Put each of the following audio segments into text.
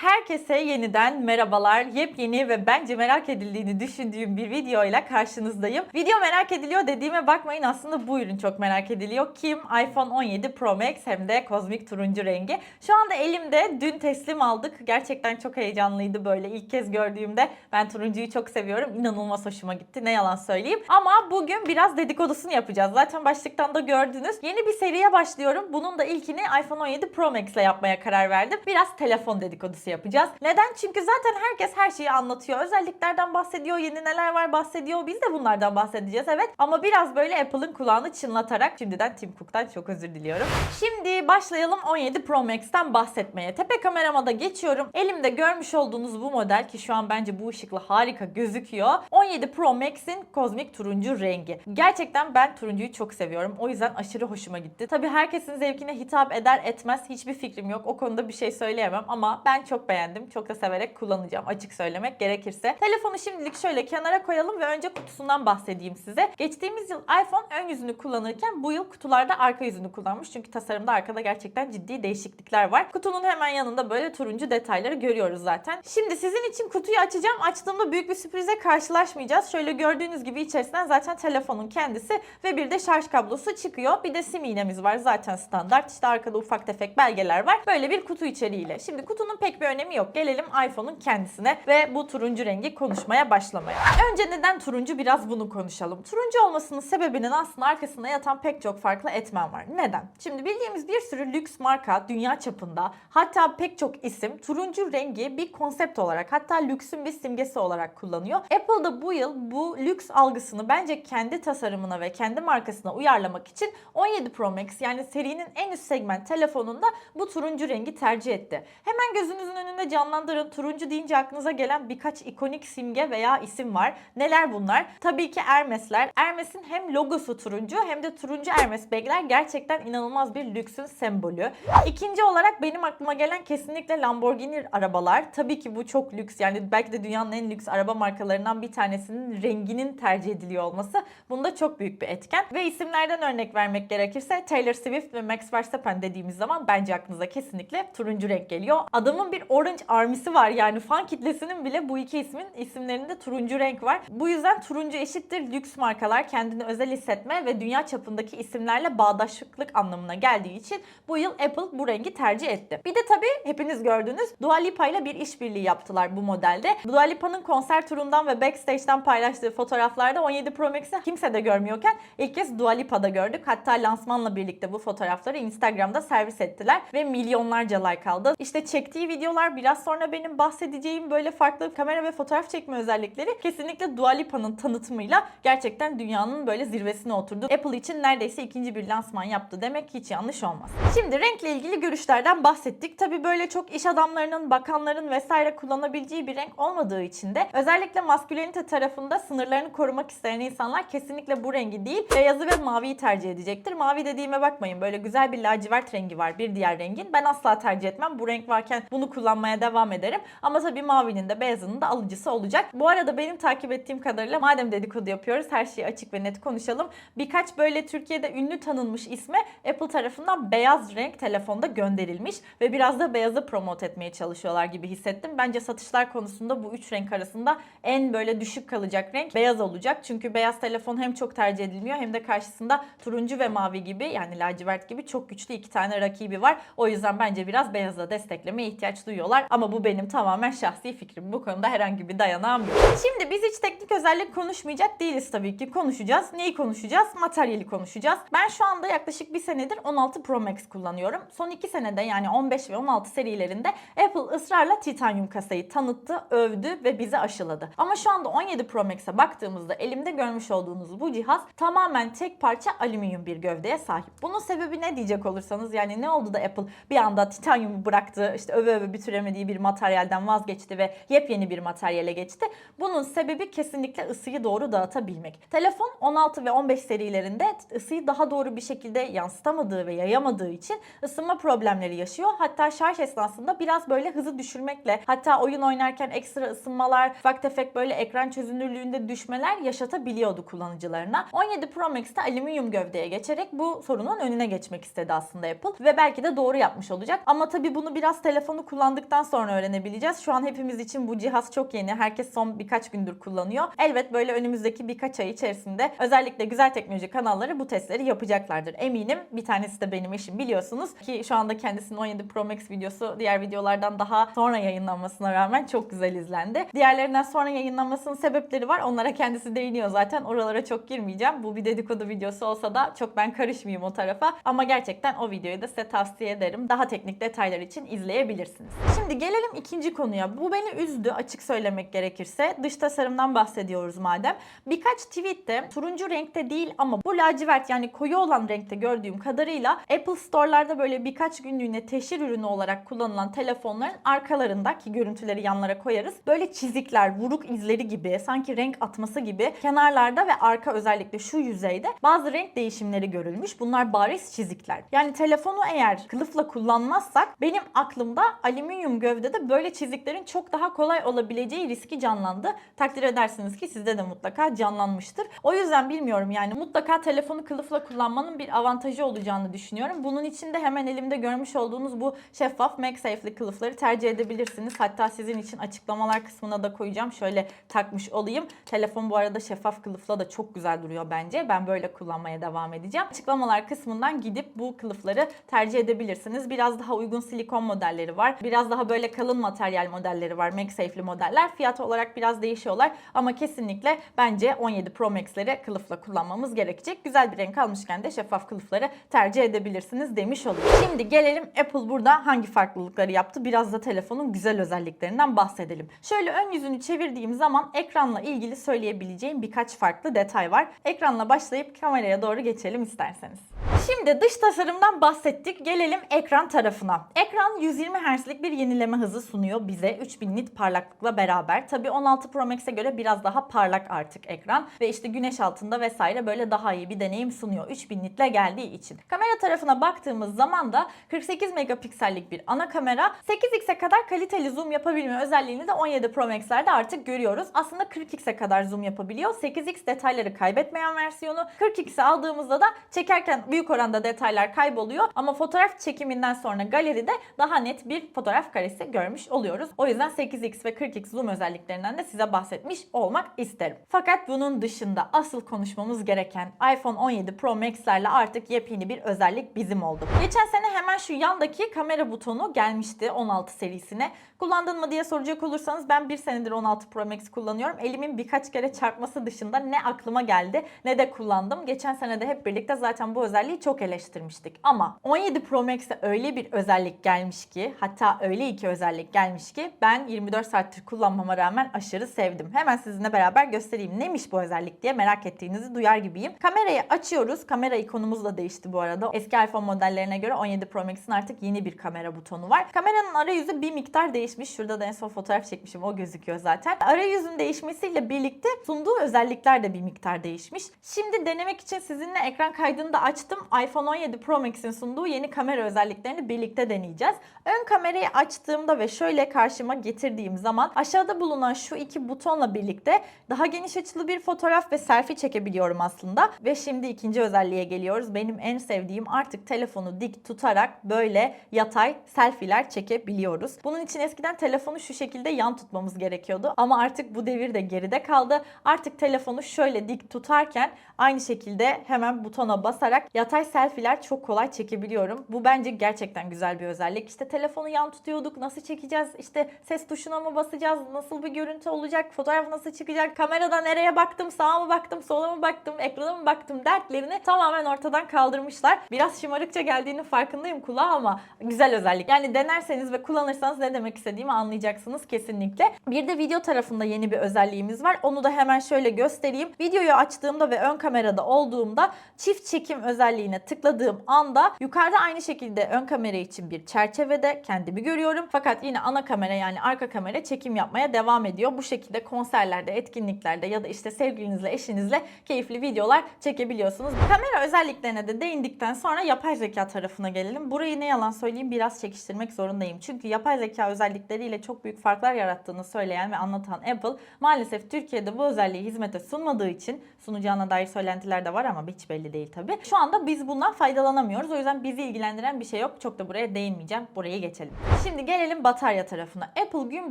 Herkese yeniden merhabalar. Yepyeni ve bence merak edildiğini düşündüğüm bir videoyla karşınızdayım. Video merak ediliyor dediğime bakmayın aslında bu ürün çok merak ediliyor. Kim? iPhone 17 Pro Max hem de kozmik turuncu rengi. Şu anda elimde dün teslim aldık. Gerçekten çok heyecanlıydı böyle ilk kez gördüğümde. Ben turuncuyu çok seviyorum. İnanılmaz hoşuma gitti. Ne yalan söyleyeyim. Ama bugün biraz dedikodusunu yapacağız. Zaten başlıktan da gördünüz. Yeni bir seriye başlıyorum. Bunun da ilkini iPhone 17 Pro Max ile yapmaya karar verdim. Biraz telefon dedikodusu yapacağız. Neden? Çünkü zaten herkes her şeyi anlatıyor. Özelliklerden bahsediyor, yeni neler var bahsediyor. Biz de bunlardan bahsedeceğiz evet. Ama biraz böyle Apple'ın kulağını çınlatarak şimdiden Tim Cook'tan çok özür diliyorum. Şimdi başlayalım 17 Pro Max'ten bahsetmeye. Tepe kamerama da geçiyorum. Elimde görmüş olduğunuz bu model ki şu an bence bu ışıkla harika gözüküyor. 17 Pro Max'in kozmik turuncu rengi. Gerçekten ben turuncuyu çok seviyorum. O yüzden aşırı hoşuma gitti. Tabii herkesin zevkine hitap eder etmez hiçbir fikrim yok. O konuda bir şey söyleyemem ama ben çok beğendim. Çok da severek kullanacağım açık söylemek gerekirse. Telefonu şimdilik şöyle kenara koyalım ve önce kutusundan bahsedeyim size. Geçtiğimiz yıl iPhone ön yüzünü kullanırken bu yıl kutularda arka yüzünü kullanmış. Çünkü tasarımda arkada gerçekten ciddi değişiklikler var. Kutunun hemen yanında böyle turuncu detayları görüyoruz zaten. Şimdi sizin için kutuyu açacağım. Açtığımda büyük bir sürprize karşılaşmayacağız. Şöyle gördüğünüz gibi içerisinden zaten telefonun kendisi ve bir de şarj kablosu çıkıyor. Bir de sim iğnemiz var zaten standart. İşte arkada ufak tefek belgeler var. Böyle bir kutu içeriğiyle. Şimdi kutunun pek bir önemi yok. Gelelim iPhone'un kendisine ve bu turuncu rengi konuşmaya başlamaya. Önce neden turuncu biraz bunu konuşalım. Turuncu olmasının sebebinin aslında arkasında yatan pek çok farklı etmen var. Neden? Şimdi bildiğimiz bir sürü lüks marka dünya çapında hatta pek çok isim turuncu rengi bir konsept olarak hatta lüksün bir simgesi olarak kullanıyor. Apple da bu yıl bu lüks algısını bence kendi tasarımına ve kendi markasına uyarlamak için 17 Pro Max yani serinin en üst segment telefonunda bu turuncu rengi tercih etti. Hemen gözünüzün önünde canlandırın. Turuncu deyince aklınıza gelen birkaç ikonik simge veya isim var. Neler bunlar? Tabii ki Hermes'ler. Hermes'in hem logosu turuncu hem de turuncu Hermes bagler gerçekten inanılmaz bir lüksün sembolü. İkinci olarak benim aklıma gelen kesinlikle Lamborghini arabalar. Tabii ki bu çok lüks. Yani belki de dünyanın en lüks araba markalarından bir tanesinin renginin tercih ediliyor olması bunda çok büyük bir etken. Ve isimlerden örnek vermek gerekirse Taylor Swift ve Max Verstappen dediğimiz zaman bence aklınıza kesinlikle turuncu renk geliyor. Adamın bir Orange Army'si var yani fan kitlesinin bile bu iki ismin isimlerinde turuncu renk var. Bu yüzden turuncu eşittir lüks markalar kendini özel hissetme ve dünya çapındaki isimlerle bağdaşıklık anlamına geldiği için bu yıl Apple bu rengi tercih etti. Bir de tabii hepiniz gördünüz Dua Lipa ile bir işbirliği yaptılar bu modelde. Dua Lipa'nın konser turundan ve backstage'den paylaştığı fotoğraflarda 17 Pro Max'i kimse de görmüyorken ilk kez Dua Lipa'da gördük. Hatta lansmanla birlikte bu fotoğrafları Instagram'da servis ettiler ve milyonlarca like aldı. İşte çektiği videolar biraz sonra benim bahsedeceğim böyle farklı kamera ve fotoğraf çekme özellikleri kesinlikle Dua Lipa'nın tanıtımıyla gerçekten dünyanın böyle zirvesine oturdu. Apple için neredeyse ikinci bir lansman yaptı demek hiç yanlış olmaz. Şimdi renkle ilgili görüşlerden bahsettik. Tabi böyle çok iş adamlarının, bakanların vesaire kullanabileceği bir renk olmadığı için de özellikle maskülenite tarafında sınırlarını korumak isteyen insanlar kesinlikle bu rengi değil beyazı ve maviyi tercih edecektir. Mavi dediğime bakmayın böyle güzel bir lacivert rengi var bir diğer rengin. Ben asla tercih etmem. Bu renk varken bunu kullanmaya devam ederim. Ama tabii mavinin de beyazının da alıcısı olacak. Bu arada benim takip ettiğim kadarıyla madem dedikodu yapıyoruz her şeyi açık ve net konuşalım. Birkaç böyle Türkiye'de ünlü tanınmış isme Apple tarafından beyaz renk telefonda gönderilmiş ve biraz da beyazı promote etmeye çalışıyorlar gibi hissettim. Bence satışlar konusunda bu üç renk arasında en böyle düşük kalacak renk beyaz olacak. Çünkü beyaz telefon hem çok tercih edilmiyor hem de karşısında turuncu ve mavi gibi yani lacivert gibi çok güçlü iki tane rakibi var. O yüzden bence biraz beyazla desteklemeye ihtiyaç duyuyorlar. Ama bu benim tamamen şahsi fikrim. Bu konuda herhangi bir dayanağım yok. Şimdi biz hiç teknik özellik konuşmayacak değiliz tabii ki. Konuşacağız. Neyi konuşacağız? Materyali konuşacağız. Ben şu anda yaklaşık bir senedir 16 Pro Max kullanıyorum. Son iki senede yani 15 ve 16 serilerinde Apple ısrarla titanyum kasayı tanıttı, övdü ve bize aşıladı. Ama şu anda 17 Pro Max'e baktığımızda elimde görmüş olduğunuz bu cihaz tamamen tek parça alüminyum bir gövdeye sahip. Bunun sebebi ne diyecek olursanız yani ne oldu da Apple bir anda titanyumu bıraktı, işte öve öve bitiremediği bir materyalden vazgeçti ve yepyeni bir materyale geçti. Bunun sebebi kesinlikle ısıyı doğru dağıtabilmek. Telefon 16 ve 15 serilerinde ısıyı daha doğru bir şekilde yansıtamadığı ve yayamadığı için ısınma problemleri yaşıyor. Hatta şarj esnasında biraz böyle hızı düşürmekle hatta oyun oynarken ekstra ısınmalar, ufak tefek böyle ekran çözünürlüğünde düşmeler yaşatabiliyordu kullanıcılarına. 17 Pro Max'te alüminyum gövdeye geçerek bu sorunun önüne geçmek istedi aslında Apple ve belki de doğru yapmış olacak. Ama tabii bunu biraz telefonu kullan kullandıktan sonra öğrenebileceğiz. Şu an hepimiz için bu cihaz çok yeni. Herkes son birkaç gündür kullanıyor. Elbet böyle önümüzdeki birkaç ay içerisinde özellikle güzel teknoloji kanalları bu testleri yapacaklardır. Eminim. Bir tanesi de benim eşim biliyorsunuz ki şu anda kendisinin 17 Pro Max videosu diğer videolardan daha sonra yayınlanmasına rağmen çok güzel izlendi. Diğerlerinden sonra yayınlanmasının sebepleri var. Onlara kendisi değiniyor zaten. Oralara çok girmeyeceğim. Bu bir dedikodu videosu olsa da çok ben karışmayayım o tarafa. Ama gerçekten o videoyu da size tavsiye ederim. Daha teknik detaylar için izleyebilirsiniz. Şimdi gelelim ikinci konuya. Bu beni üzdü açık söylemek gerekirse. Dış tasarımdan bahsediyoruz madem. Birkaç tweette turuncu renkte değil ama bu lacivert yani koyu olan renkte gördüğüm kadarıyla Apple Store'larda böyle birkaç günlüğüne teşhir ürünü olarak kullanılan telefonların arkalarında ki görüntüleri yanlara koyarız. Böyle çizikler, vuruk izleri gibi sanki renk atması gibi kenarlarda ve arka özellikle şu yüzeyde bazı renk değişimleri görülmüş. Bunlar bariz çizikler. Yani telefonu eğer kılıfla kullanmazsak benim aklımda alüminyum gövdede böyle çiziklerin çok daha kolay olabileceği riski canlandı. Takdir edersiniz ki sizde de mutlaka canlanmıştır. O yüzden bilmiyorum yani mutlaka telefonu kılıfla kullanmanın bir avantajı olacağını düşünüyorum. Bunun için de hemen elimde görmüş olduğunuz bu şeffaf MagSafe'li kılıfları tercih edebilirsiniz. Hatta sizin için açıklamalar kısmına da koyacağım. Şöyle takmış olayım. Telefon bu arada şeffaf kılıfla da çok güzel duruyor bence. Ben böyle kullanmaya devam edeceğim. Açıklamalar kısmından gidip bu kılıfları tercih edebilirsiniz. Biraz daha uygun silikon modelleri var. Biraz daha böyle kalın materyal modelleri var. MagSafe'li modeller. Fiyat olarak biraz değişiyorlar ama kesinlikle bence 17 Pro Max'leri kılıfla kullanmamız gerekecek. Güzel bir renk almışken de şeffaf kılıfları tercih edebilirsiniz demiş olayım. Şimdi gelelim Apple burada hangi farklılıkları yaptı? Biraz da telefonun güzel özelliklerinden bahsedelim. Şöyle ön yüzünü çevirdiğim zaman ekranla ilgili söyleyebileceğim birkaç farklı detay var. Ekranla başlayıp kameraya doğru geçelim isterseniz. Şimdi dış tasarımdan bahsettik. Gelelim ekran tarafına. Ekran 120 Hz'lik bir yenileme hızı sunuyor bize 3000 nit parlaklıkla beraber. Tabi 16 Pro Max'e göre biraz daha parlak artık ekran ve işte güneş altında vesaire böyle daha iyi bir deneyim sunuyor 3000 nitle geldiği için. Kamera tarafına baktığımız zaman da 48 megapiksellik bir ana kamera 8x'e kadar kaliteli zoom yapabilme özelliğini de 17 Pro Max'lerde artık görüyoruz. Aslında 40x'e kadar zoom yapabiliyor. 8x detayları kaybetmeyen versiyonu. 40x'e aldığımızda da çekerken büyük oranda detaylar kayboluyor ama fotoğraf çekiminden sonra galeride daha net bir fotoğraf karesi görmüş oluyoruz. O yüzden 8x ve 40x zoom özelliklerinden de size bahsetmiş olmak isterim. Fakat bunun dışında asıl konuşmamız gereken iPhone 17 Pro Max'lerle artık yepyeni bir özellik bizim oldu. Geçen sene hemen şu yandaki kamera butonu gelmişti 16 serisine. Kullandın mı diye soracak olursanız ben bir senedir 16 Pro Max kullanıyorum. Elimin birkaç kere çarpması dışında ne aklıma geldi ne de kullandım. Geçen sene de hep birlikte zaten bu özelliği çok eleştirmiştik. Ama 17 Pro Max'e öyle bir özellik gelmiş ki hatta öyle iki özellik gelmiş ki ben 24 saattir kullanmama rağmen aşırı sevdim. Hemen sizinle beraber göstereyim neymiş bu özellik diye merak ettiğinizi duyar gibiyim. Kamerayı açıyoruz. Kamera ikonumuz da değişti bu arada. Eski iPhone modellerine göre 17 Pro Max'in artık yeni bir kamera butonu var. Kameranın arayüzü bir miktar değişmiş. Şurada da en son fotoğraf çekmişim. O gözüküyor zaten. Arayüzün değişmesiyle birlikte sunduğu özellikler de bir miktar değişmiş. Şimdi denemek için sizinle ekran kaydını da açtım. iPhone 17 Pro Max'in sunduğu yeni kamera özelliklerini birlikte deneyeceğiz. Ön kamerayı açtığımda ve şöyle karşıma getirdiğim zaman aşağıda bulunan şu iki butonla birlikte daha geniş açılı bir fotoğraf ve selfie çekebiliyorum aslında. Ve şimdi ikinci özelliğe geliyoruz. Benim en sevdiğim artık telefonu dik tutarak böyle yatay selfie'ler çekebiliyoruz. Bunun için eskiden telefonu şu şekilde yan tutmamız gerekiyordu. Ama artık bu devir de geride kaldı. Artık telefonu şöyle dik tutarken aynı şekilde hemen butona basarak yatay selfie'ler çok kolay çekebiliyorum. Bu bence gerçekten güzel bir özellik. İşte telefonu yan tutuyorduk. Nasıl çekeceğiz? İşte ses tuşuna mı basacağız? Nasıl bir görüntü olacak? Fotoğraf nasıl çıkacak? Kamerada nereye baktım? Sağa mı baktım? Sola mı baktım? Ekrana mı baktım? Dertlerini tamamen ortadan kaldırmışlar. Biraz şımarıkça geldiğinin farkındayım kulağa ama güzel özellik. Yani denerseniz ve kullanırsanız ne demek istediğimi anlayacaksınız kesinlikle. Bir de video tarafında yeni bir özelliğimiz var. Onu da hemen şöyle göstereyim. Videoyu açtığımda ve ön kamerada olduğumda çift çekim özelliğine tıkladığım anda yukarıda aynı şekilde ön kamera için bir çerçevede kendimi görüyorum. Fakat yine ana kamera yani arka kamera çekim yapmaya devam ediyor. Bu şekilde konserlerde, etkinliklerde ya da işte sevgilinizle, eşinizle keyifli videolar çekebiliyorsunuz. Kamera özelliklerine de değindikten sonra yapay zeka tarafına gelelim. Burayı ne yalan söyleyeyim biraz çekiştirmek zorundayım. Çünkü yapay zeka özellikleriyle çok büyük farklar yarattığını söyleyen ve anlatan Apple maalesef Türkiye'de bu özelliği hizmete sunmadığı için sunacağına dair söylentiler de var ama hiç belli değil tabii. Şu anda biz bundan faydalanamıyoruz. O yüzden bizi ilgilendiren bir şey yok. Çok da buraya değinmeyeceğim. Kameraya geçelim. Şimdi gelelim batarya tarafına. Apple gün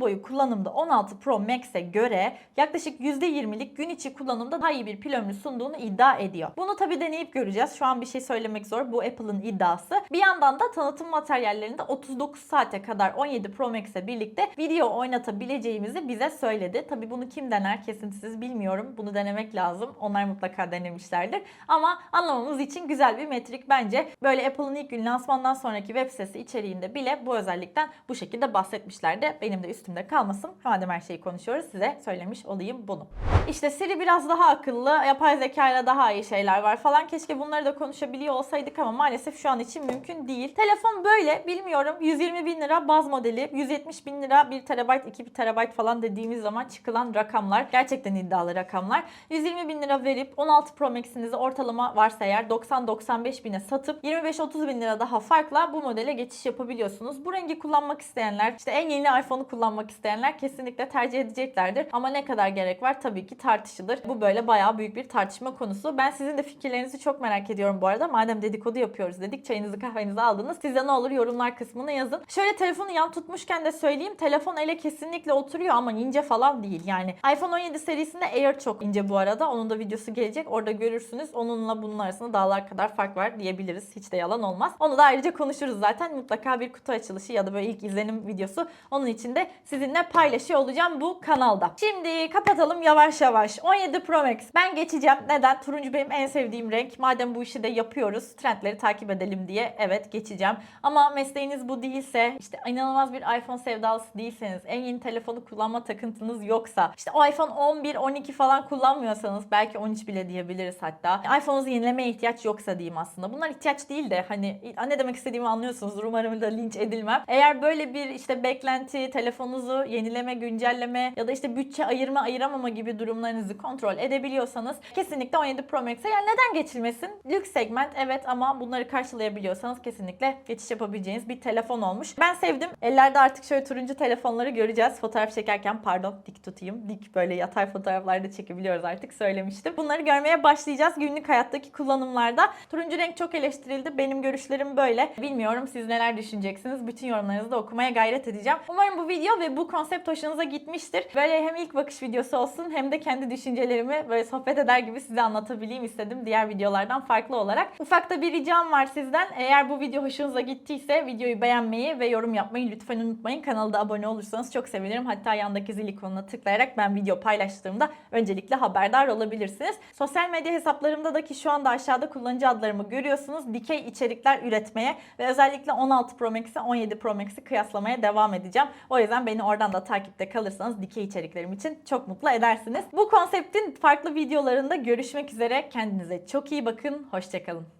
boyu kullanımda 16 Pro Max'e göre yaklaşık %20'lik gün içi kullanımda daha iyi bir pil ömrü sunduğunu iddia ediyor. Bunu tabi deneyip göreceğiz. Şu an bir şey söylemek zor. Bu Apple'ın iddiası. Bir yandan da tanıtım materyallerinde 39 saate kadar 17 Pro Max'e birlikte video oynatabileceğimizi bize söyledi. Tabi bunu kim dener kesintisiz bilmiyorum. Bunu denemek lazım. Onlar mutlaka denemişlerdir. Ama anlamamız için güzel bir metrik bence. Böyle Apple'ın ilk gün lansmandan sonraki web sitesi içeriğinde bile bu özellikten bu şekilde bahsetmişlerdi. Benim de üstümde kalmasın. Madem her şeyi konuşuyoruz size söylemiş olayım bunu. İşte Siri biraz daha akıllı, yapay zeka ile daha iyi şeyler var falan. Keşke bunları da konuşabiliyor olsaydık ama maalesef şu an için mümkün değil. Telefon böyle bilmiyorum 120 bin lira baz modeli, 170 bin lira 1 terabayt 2 terabayt falan dediğimiz zaman çıkılan rakamlar. Gerçekten iddialı rakamlar. 120 bin lira verip 16 Pro Max'inizi ortalama varsa eğer 90-95 bine satıp 25-30 bin lira daha farkla bu modele geçiş yapabiliyorsunuz. Bu rengi kullanmak isteyenler, işte en yeni iPhone'u kullanmak isteyenler kesinlikle tercih edeceklerdir. Ama ne kadar gerek var tabii ki tartışılır. Bu böyle bayağı büyük bir tartışma konusu. Ben sizin de fikirlerinizi çok merak ediyorum bu arada. Madem dedikodu yapıyoruz dedik, çayınızı kahvenizi aldınız. Siz de ne olur yorumlar kısmına yazın. Şöyle telefonu yan tutmuşken de söyleyeyim. Telefon ele kesinlikle oturuyor ama ince falan değil. Yani iPhone 17 serisinde Air çok ince bu arada. Onun da videosu gelecek. Orada görürsünüz. Onunla bunun arasında dağlar kadar fark var diyebiliriz. Hiç de yalan olmaz. Onu da ayrıca konuşuruz zaten. Mutlaka bir kutu açılışı ya da böyle ilk izlenim videosu. Onun için de sizinle paylaşıyor olacağım bu kanalda. Şimdi kapatalım yavaş yavaş. 17 Pro Max. Ben geçeceğim. Neden? Turuncu benim en sevdiğim renk. Madem bu işi de yapıyoruz. Trendleri takip edelim diye. Evet geçeceğim. Ama mesleğiniz bu değilse, işte inanılmaz bir iPhone sevdalısı değilseniz, en yeni telefonu kullanma takıntınız yoksa, işte iPhone 11, 12 falan kullanmıyorsanız, belki 13 bile diyebiliriz hatta. iPhone'unuzu yenilemeye ihtiyaç yoksa diyeyim aslında. Bunlar ihtiyaç değil de hani ne demek istediğimi anlıyorsunuz. Umarım da linç edilmem. Eğer böyle bir işte beklenti, telefonunuzu yenileme, güncelleme ya da işte bütçe ayırma, ayıramama gibi durumlarınızı kontrol edebiliyorsanız kesinlikle 17 Pro Max'e yani neden geçilmesin? Lüks segment evet ama bunları karşılayabiliyorsanız kesinlikle geçiş yapabileceğiniz bir telefon olmuş. Ben sevdim. Ellerde artık şöyle turuncu telefonları göreceğiz. Fotoğraf çekerken pardon dik tutayım. Dik böyle yatay fotoğraflarda çekebiliyoruz artık söylemiştim. Bunları görmeye başlayacağız günlük hayattaki kullanımlarda. Turuncu renk çok eleştirildi. Benim görüşlerim böyle. Bilmiyorum siz neler düşüneceksiniz. Bütün yorumlarınızı da okumaya gayret edeceğim. Umarım bu video ve bu konsept hoşunuza gitmiştir. Böyle hem ilk bakış videosu olsun hem de kendi düşüncelerimi böyle sohbet eder gibi size anlatabileyim istedim diğer videolardan farklı olarak. Ufak da bir ricam var sizden. Eğer bu video hoşunuza gittiyse videoyu beğenmeyi ve yorum yapmayı lütfen unutmayın. Kanala da abone olursanız çok sevinirim. Hatta yandaki zil ikonuna tıklayarak ben video paylaştığımda öncelikle haberdar olabilirsiniz. Sosyal medya hesaplarımda da ki şu anda aşağıda kullanıcı adlarımı görüyorsunuz. Dikey içerikler üretmeye ve özellikle 16 Pro Max'i 17 Pro Max'i kıyaslamaya devam edeceğim. O yüzden beni oradan da takipte kalırsanız dikey içeriklerim için çok mutlu edersiniz. Bu konseptin farklı videolarında görüşmek üzere. Kendinize çok iyi bakın. Hoşçakalın.